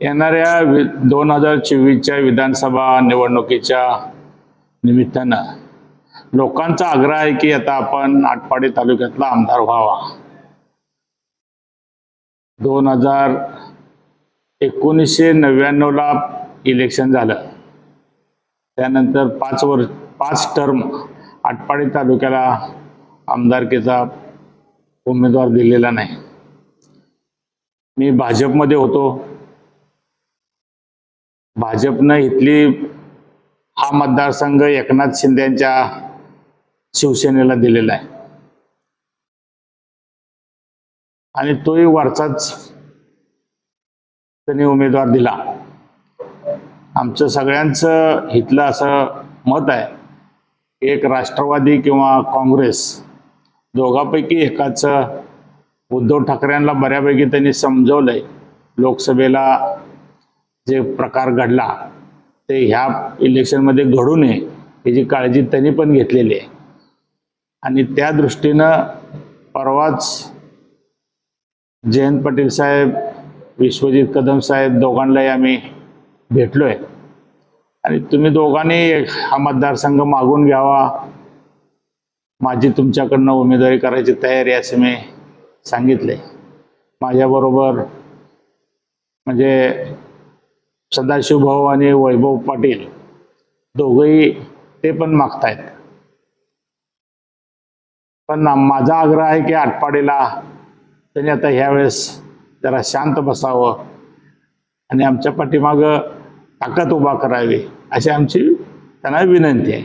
येणाऱ्या वि दोन हजार चोवीसच्या विधानसभा निवडणुकीच्या निमित्तानं लोकांचा आग्रह आहे की आता आपण आटपाडी तालुक्यातला आमदार व्हावा. दोन हजार एकोणीसशे नव्याण्णवला इलेक्शन झालं. त्यानंतर पाच वर्ष पाच टर्म आटपाडी तालुक्याला आमदारकीचा उमेदवार दिलेला नाही. मी भाजपमध्ये होतो. भाजपनं इथली हा मतदारसंघ एकनाथ शिंदेच्या शिवसेनेला दिलेला आहे. आणि तोही वरचाच त्यांनी उमेदवार दिला. आमचं सगळ्यांचं इथलं असं मत आहे एक राष्ट्रवादी किंवा काँग्रेस दोघांपैकी एकाचं उद्धव ठाकरेंना बऱ्यापैकी त्यांनी समजवलंय. लोकसभेला जे प्रकार घडला ते ह्या इलेक्शनमध्ये घडू नये याची काळजी त्यांनी पण घेतलेली आहे. आणि त्या दृष्टीनं परवाच जयंत पाटील साहेब विश्वजित कदम साहेब दोघांनाही आम्ही भेटलोय. आणि तुम्ही दोघांनी हा मतदारसंघ मागून घ्यावा. माझी तुमच्याकडनं उमेदवारी करायची तयारी असे मी सांगितले माझ्याबरोबर म्हणजे सदाशिव भाऊ आणि वैभव पाटील दोघंही ते पण मागतायत. पण माझा आग्रह आहे की आटपाडीला त्यांनी आता ह्यावेळेस जरा शांत बसावं आणि आमच्या पाठीमागं ताकद उभा करावी अशी आमची त्यांना विनंती आहे.